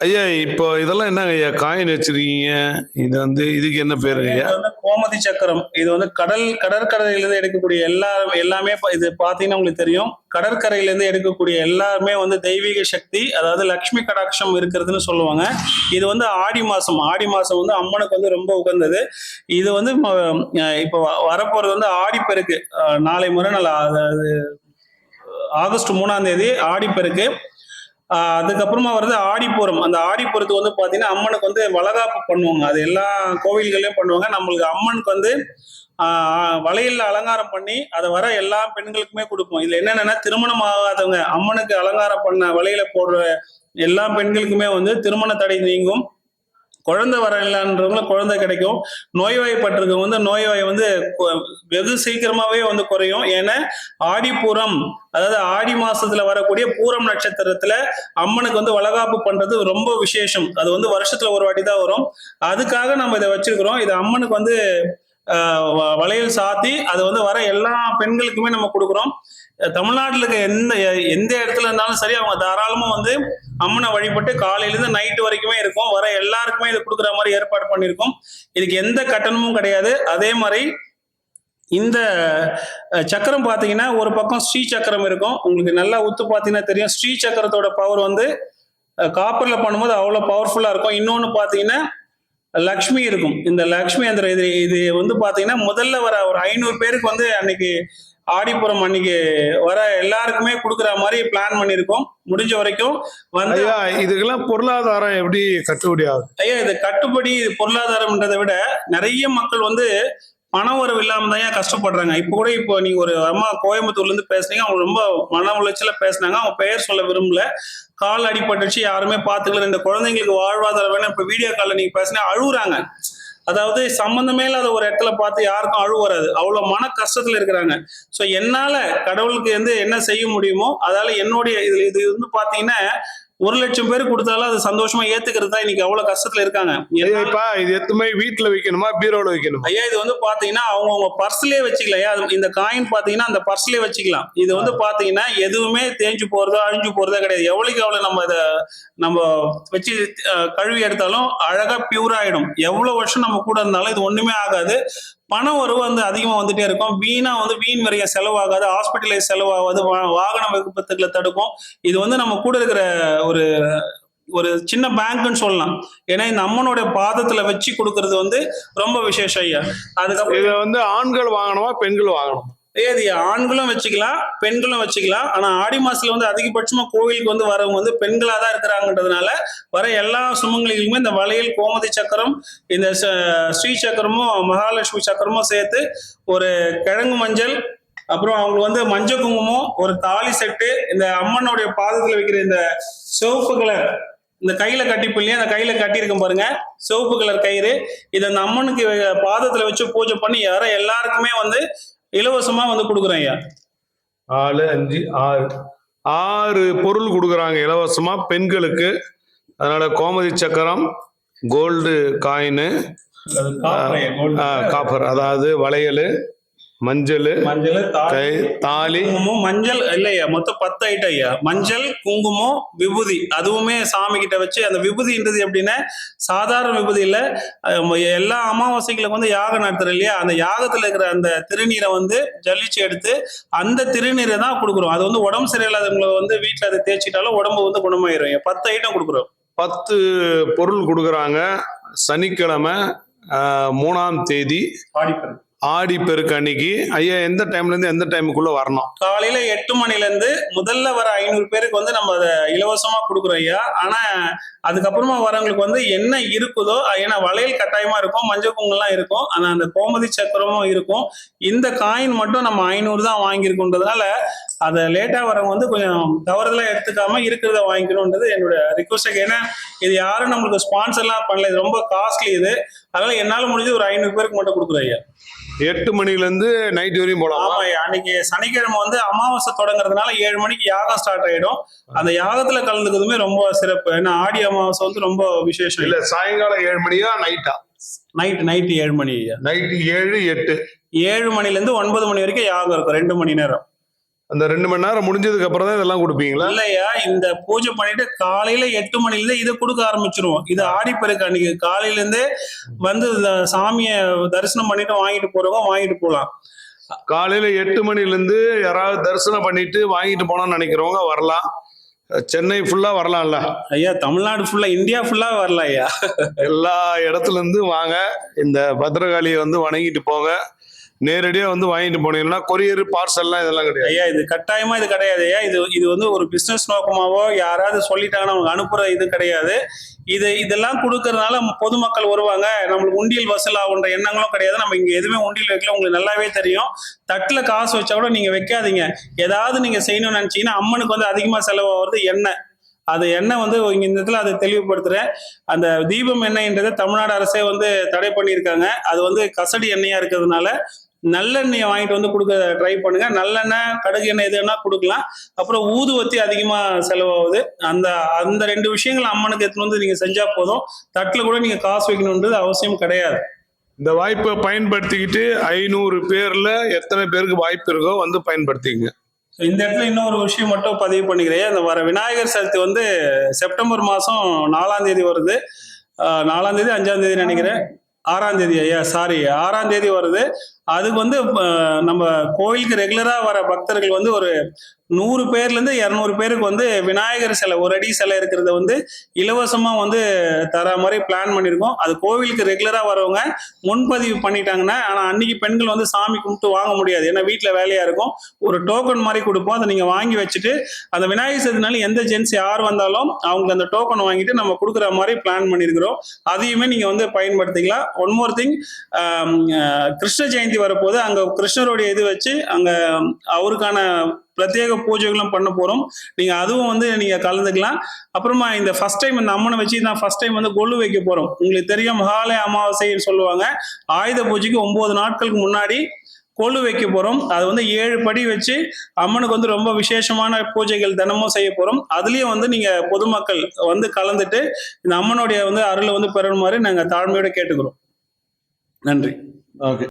ஐயா இப்போ இதெல்லாம் என்ன ஐயா காயின் வச்சிருக்கீங்க? இது வந்து இதுக்கு என்ன பேரு ஐயா? கோமதி சக்கரம். இது வந்து கடல் கடற்கரையிலிருந்து எடுக்கக்கூடிய எல்லா எல்லாமே இது பாத்தீங்கன்னா உங்களுக்கு தெரியும். கடற்கரையிலிருந்து எடுக்கக்கூடிய எல்லாருமே வந்து தெய்வீக சக்தி அதாவது லக்ஷ்மி கடாட்சம் இருக்கிறதுன்னு சொல்லுவாங்க. இது வந்து ஆடி மாசம். ஆடி மாசம் வந்து அம்மனுக்கு வந்து ரொம்ப உகந்தது. இது வந்து ம- இப்போ வ- வரப்போறது வந்து ஆடிப்பெருக்கு. பெருக்கு நாளை மறுநாள் அதாவது ஆகஸ்ட் மூணாம் தேதி ஆடிப்பெருக்கு. அதுக்கப்புறமா வருது ஆடிப்பூரம். அந்த ஆடிப்பூரத்துக்கு வந்து பார்த்தீங்கன்னா அம்மனுக்கு வந்து வளகாப்பு பண்ணுவாங்க. அது எல்லா கோவில்களையும் பண்ணுவாங்க. நம்மளுக்கு அம்மனுக்கு வந்து ஆஹ் வளையல்ல அலங்காரம் பண்ணி அதை வர எல்லா பெண்களுக்குமே கொடுப்போம். இதுல என்னென்னா திருமணம் ஆகாதவங்க அம்மனுக்கு அலங்காரம் பண்ண வளையல போடுற எல்லா பெண்களுக்குமே வந்து திருமண தடை நீங்கும். குழந்தை வர குழந்தை கிடைக்கும். நோய்வாய்ப்பட்டிருக்கவங்க வந்து நோய்வாய் வந்து வெகு சீக்கிரமாவே வந்து குறையும். ஏன்னா ஆடிப்பூரம் அதாவது ஆடி மாசத்துல வரக்கூடிய பூரம் நட்சத்திரத்துல அம்மனுக்கு வந்து வளகாப்பு பண்றது ரொம்ப விசேஷம். அது வந்து வருஷத்துல ஒரு வாட்டி தான் வரும். அதுக்காக நம்ம இதை வச்சிருக்கிறோம். இது அம்மனுக்கு வந்து வ- வளையல் சாத்தி அது வந்து வர எல்லா பெண்களுக்குமே நம்ம கொடுக்குறோம். தமிழ்நாட்டில் இருக்க எந்த எந்த இடத்துல இருந்தாலும் சரி அவங்க தாராளமாக வந்து அம்மனை வழிபட்டு காலையிலேருந்து நைட்டு வரைக்குமே இருக்கும். வர எல்லாருக்குமே இது கொடுக்குற மாதிரி ஏற்பாடு பண்ணியிருக்கோம். இதுக்கு எந்த கட்டணமும் கிடையாது. அதே மாதிரி இந்த சக்கரம் பார்த்தீங்கன்னா ஒரு பக்கம் ஸ்ரீ சக்கரம் இருக்கும். உங்களுக்கு நல்லா உத்து பார்த்தீங்கன்னா தெரியும். ஸ்ரீ சக்கரத்தோட பவர் வந்து காப்பரில் பண்ணும்போது அவ்வளோ பவர்ஃபுல்லாக இருக்கும். இன்னொன்று பார்த்தீங்கன்னா லக்ஷ்மி இருக்கும். இந்த லக்ஷ்மி அந்த இது இது வந்து பார்த்தீங்கன்னா முதல்ல வர ஒரு ஐநூறு பேருக்கு வந்து அன்னைக்கு ஆடிப்புறம் அன்னைக்கு வர எல்லாருக்குமே கொடுக்குற மாதிரி பிளான் பண்ணியிருக்கோம் முடிஞ்ச வரைக்கும் வந்து இதுக்கெல்லாம் பொருளாதாரம் எப்படி கட்டுப்படி ஆகுது? ஐயா இது கட்டுப்படி இது பொருளாதாரம்ன்றதை விட நிறைய மக்கள் வந்து பண உறவு இல்லாம தான் கஷ்டப்படுறாங்க. இப்போ கூட இப்போ நீங்க ஒரு அம்மா கோயம்புத்தூர்ல இருந்து பேசுனீங்க அவங்க ரொம்ப மன உளைச்சல பேசுனாங்க. அவங்க பெயர் சொல்ல விரும்பல. கால் அடிபட்டுச்சு யாருமே பாத்துக்கல ரெண்டு குழந்தைங்களுக்கு வாழ்வாதாரம் வேணும். இப்ப வீடியோ கால்ல நீங்க பேசுனா அழுகுறாங்க. அதாவது சம்பந்தமே இல்லாத ஒரு இடத்துல பார்த்து யாருக்கும் அழுவு வராது. அவ்வளவு மன கஷ்டத்துல இருக்கிறாங்க. சோ என்னால கடவுளுக்கு வந்து என்ன செய்ய முடியுமோ அதால என்னுடைய இது இது வந்து பாத்தீங்கன்னா ஒரு லட்சம் பேர் கொடுத்தாலும் அது சந்தோஷமா ஏத்துக்கிறது தான் இன்னைக்கு அவ்வளவு கஷ்டத்துல இருக்காங்க. ஐயா, என்னால- இப்ப இது எத்துமே வீட்டுல வைக்கணுமா? பீரோல வைக்கணுமா? ஐயா இது வந்து பாத்தீங்கன்னா அவங்கவுங்க பர்ஸ்லயே வச்சுக்கலாம் இந்த காயின் பாத்தீங்கன்னா அந்த பர்ஸ்லயே வச்சுக்கலாம். இது வந்து பாத்தீங்கன்னா எதுவுமே தேஞ்சு போறதோ அழிஞ்சு போறதோ கிடையாது. எவ்வளவுக்கு எவ்வளவு நம்ம இதை நம்ம வச்சு கழுவி எடுத்தாலும் அழகா பியூர் ஆயிடும். எவ்வளவு வருஷம் நம்ம கூட இருந்தாலும் இது ஒண்ணுமே ஆகாது. பண வரவு வந்து அதிகமாக வந்துட்டே இருக்கும். வீணா வந்து வீண் வரைய செலவாகாது. ஹாஸ்பிட்டலைஸ் செலவாகாது. வாகன விபத்துக்களை தடுக்கும். இது வந்து நம்ம கூட இருக்கிற ஒரு ஒரு சின்ன பேங்க்னு சொல்லலாம். ஏன்னா இந்த அம்மனோட பாதத்துல வச்சு கொடுக்கறது வந்து ரொம்ப விசேஷம் ஐயா. அதுக்கப்புறம் இதை வந்து ஆண்கள் வாங்கணுமா பெண்கள் வாங்கணுமா? ஏது ஆண்களும் வச்சுக்கலாம் பெண்களும் வச்சுக்கலாம். ஆனா ஆடி மாசத்துல வந்து அதிகபட்சமா கோவிலுக்கு வந்து வரவங்க வந்து பெண்களா தான் இருக்கிறாங்கன்றதுனால வர எல்லா சுமங்களிலுமே இந்த வளையல் கோமதி சக்கரம் இந்த ஸ்ரீ சக்கரமும் மகாலட்சுமி சக்கரமும் சேர்த்து ஒரு கிழங்கு மஞ்சள் அப்புறம் அவங்களுக்கு வந்து மஞ்சள் குங்குமம் ஒரு தாலி செட்டு இந்த அம்மனுடைய பாதத்துல வைக்கிற இந்த சிவப்பு கலர் இந்த கையில கட்டிப்பு இல்லையா அந்த கையில கட்டியிருக்கோம் பாருங்க சிவப்பு கலர் கயிறு. இதை அந்த அம்மனுக்கு பாதத்துல வச்சு பூஜை பண்ணி யார எல்லாருக்குமே வந்து இலவசமா வந்து கொடுக்குறேன் ஐயா. நாலு அஞ்சு ஆறு. ஆறு பொருள் கொடுக்குறாங்க இலவசமா பெண்களுக்கு. அதனால கோமதி சக்கரம் கோல்டு காயின் காப்பர் அதாவது வளையல் மஞ்சள் மஞ்சள் தாலி குங்குமம் மஞ்சள் இல்லையா? மொத்தம் பத்து ஐட்டம் ஐயா. மஞ்சள் குங்குமம் விபூதி. அதுவுமே சாமி கிட்ட வச்சு அந்த விபூதின்றது எப்படின்னா சாதாரண விபூதி இல்ல. எல்லா அமாவாசைகளுக்கு வந்து யாகம் நடத்துறோம் இல்லையா? அந்த யாகத்துல இருக்கிற அந்த திருநீரை வந்து ஜல்லிச்சு எடுத்து அந்த திருநீரை தான் கொடுக்குறோம். அது வந்து உடம்பு சரியில்லாதவங்களை வந்து வீட்டுல அதை தேய்ச்சிட்டாலும் உடம்பு வந்து குணமாயிரும். பத்து ஐட்டம் கொடுக்குறோம். பத்து பொருள் கொடுக்குறாங்க. சனிக்கிழமை மூணாம் தேதி ஆடிப்பெருக்கு ஆடி பெருக்கு அன்னைக்கு. ஐயா எந்த டைம்ல இருந்து எந்த டைமுக்குள்ள வரணும்? காலையில எட்டு மணில இருந்து முதல்ல வர ஐநூறு பேருக்கு வந்து நம்ம அதை இலவசமா கொடுக்குறோம் ஐயா. ஆனா அதுக்கப்புறமா வரவங்களுக்கு வந்து என்ன இருக்குதோ ஏன்னா வளையல் கட்டாயமா இருக்கும் மஞ்சள் குங்குலாம் இருக்கும். ஆனா அந்த கோமதி சக்கரமும் இருக்கும். இந்த காயின் மட்டும் நம்ம ஐநூறு தான் வாங்கியிருக்கோன்றதுனால அதை லேட்டா வரவங்க வந்து கொஞ்சம் தவறுதலா எடுத்துக்காம இருக்கிறத வாங்கிக்கணுன்றது என்னோட ரிக்வஸ்ட் ஏன்னா இது யாரும் நம்மளுக்கு ஸ்பான்சர்லாம் பண்ணல. இது ரொம்ப காஸ்ட்லி இது. அதனால என்னால முடிஞ்சு ஒரு ஐநூறு பேருக்கு மட்டும் கொடுக்குறோம் ஐயா. எட்டு மணில இருந்து நைட் வரையும் போலாம். ஆமா அன்னைக்கு சனிக்கிழமை வந்து அமாவாசை தொடங்குறதுனால ஏழு மணிக்கு யாகம் ஸ்டார்ட் ஆயிடும். அந்த யாகத்துல கலந்துக்கிறதுமே ரொம்ப சிறப்பு. ஏன்னா ஆடி அமாவாசை வந்து ரொம்ப விசேஷம். இல்ல சாயங்காலம் ஏழு மணியா நைட்டா நைட் நைட்டு ஏழு மணி நைட்டு ஏழு எட்டு. ஏழு மணில இருந்து ஒன்பது மணி வரைக்கும் யாகம் இருக்கும். ரெண்டு மணி நேரம். அந்த ரெண்டு மணி நேரம் முடிஞ்சதுக்கு அப்புறம் தான் இதெல்லாம் கொடுப்பீங்களா? இல்லையா? இந்த பூஜை பண்ணிட்டு காலையில எட்டு மணில இருந்து இதை கொடுக்க ஆரம்பிச்சிருவோம். இது ஆடிப்பெருக்கு அன்னைக்கு. காலையில இருந்தே வந்து சாமியை தரிசனம் பண்ணிட்டு வாங்கிட்டு போறவங்க வாங்கிட்டு போலாம். காலையில எட்டு மணில இருந்து யாராவது தரிசனம் பண்ணிட்டு வாங்கிட்டு போனான்னு நினைக்கிறவங்க வரலாம். சென்னை ஃபுல்லா வரலாம்ல. ஐயா தமிழ்நாடு ஃபுல்லா இந்தியா ஃபுல்லா வரல ஐயா. எல்லா இடத்துல இருந்து வாங்க. இந்த பத்திரகாளியை வந்து வணங்கிட்டு போங்க. நேரடியா வந்து வாங்கிட்டு போனீங்கன்னா கொரியர் பார்சல்லாம் இதெல்லாம் கிடையாது. ஐயா இது கட்டாயமா இது கிடையாது ஐயா. இது இது வந்து ஒரு பிசினஸ் நோக்கமாவோ யாராவது சொல்லிட்டாங்கன்னா அவங்க அனுப்புற இது கிடையாது. இது இதெல்லாம் கொடுக்கறதுனால பொதுமக்கள் வருவாங்க. நம்மளுக்கு உண்டியல் வசூல் ஆகுன்ற எண்ணங்களும் கிடையாது. நம்ம இங்க எதுவுமே உண்டியல் வைக்கல. உங்களுக்கு நல்லாவே தெரியும். தட்டுல காசு வச்சா கூட நீங்க வைக்காதீங்க. ஏதாவது நீங்க செய்யணும்னு நினைச்சீங்கன்னா அம்மனுக்கு வந்து அதிகமா செலவாகிறது எண்ணெய். அது எண்ணெய் வந்து இங்க இந்த இடத்துல அதை தெளிவுபடுத்துறேன். அந்த தீபம் எண்ணெய்ன்றதை தமிழ்நாடு அரசே வந்து தடை பண்ணியிருக்காங்க. அது வந்து கசடி எண்ணெயா இருக்கிறதுனால நல்லெண்ணெயை வாங்கிட்டு வந்து கொடுக்க ட்ரை பண்ணுங்க. நல்லெண்ணெய் கடுகு எண்ணெய் எதுனா கொடுக்கலாம். அப்புறம் ஊதுவத்தி அதிகமா செலவாகுது. அந்த அந்த ரெண்டு விஷயங்கள் அம்மனுக்கு எடுத்துட்டு வந்து நீங்க செஞ்சா போதும். தட்டுல கூட நீங்க காசு வைக்கணுன்றது அவசியம் கிடையாது. இந்த வாய்ப்பை பயன்படுத்திக்கிட்டு ஐநூறு பேர்ல எத்தனை பேருக்கு வாய்ப்பு இருக்கோ வந்து பயன்படுத்திக்கங்க. So, இந்த இடத்துல இன்னொரு விஷயம் மட்டும் பதிவு பண்ணிக்கிறேன். இந்த வர விநாயகர் சதுர்த்தி வந்து செப்டம்பர் மாதம் நாலாம் தேதி வருது. நாலாம் தேதி அஞ்சாம் தேதி நினைக்கிறேன். ஆறாம் தேதி ஐயா சாரி ஆறாம் தேதி வருது. அதுக்கு வந்து நம்ம கோயிலுக்கு ரெகுலராக வர பக்தர்கள் வந்து ஒரு நூறு பேர்லேருந்து இரநூறு பேருக்கு வந்து விநாயகர் சிலை ஒரு அடி சிலை இருக்கிறத வந்து இலவசமாக வந்து தர மாதிரி பிளான் பண்ணியிருக்கோம் அது கோவிலுக்கு ரெகுலராக வரவங்க முன்பதிவு பண்ணிட்டாங்கன்னா ஆனால் அன்னைக்கு பெண்கள் வந்து சாமி கும்பிட்டு வாங்க முடியாது. ஏன்னா வீட்டில் வேலையாக இருக்கும். ஒரு டோக்கன் மாதிரி கொடுப்போம். அதை நீங்கள் வாங்கி வச்சுட்டு அந்த விநாயகர் சதுனால எந்த ஜென்ஸ் யார் வந்தாலும் அவங்களுக்கு அந்த டோக்கன் வாங்கிட்டு நம்ம கொடுக்குற மாதிரி பிளான் பண்ணியிருக்கிறோம் அதையுமே நீங்கள் வந்து பயன்படுத்திக்கலாம். One more thing Krishna Jayanti வரப்போது அங்கே கிருஷ்ணருடைய இது வச்சு அங்கே அவருக்கான பிரத்யேக பூஜைகளும் பண்ண போகிறோம் நீங்கள் அதுவும் வந்து நீங்கள் கலந்துக்கலாம். அப்புறமா இந்த ஃபர்ஸ்ட் டைம் இந்த அம்மனை வச்சு நான் ஃபர்ஸ்ட் டைம் வந்து கொள்ளு வைக்க போகிறோம் உங்களுக்கு தெரியும் மகாலய அமாவாசைன்னு சொல்லுவாங்க. ஆயுத பூஜைக்கு ஒம்பது நாட்களுக்கு முன்னாடி கொழு வைக்க போறோம். அது வந்து ஏழு படி வச்சு அம்மனுக்கு வந்து ரொம்ப விசேஷமான பூஜைகள் தினமும் செய்ய போறோம். அதுலயும் வந்து நீங்க பொதுமக்கள் வந்து கலந்துட்டு இந்த அம்மனுடைய வந்து அருளை வந்து பெறணுமாறு நாங்கள் தாழ்மையோட கேட்டுக்கிறோம். நன்றி. ஓகே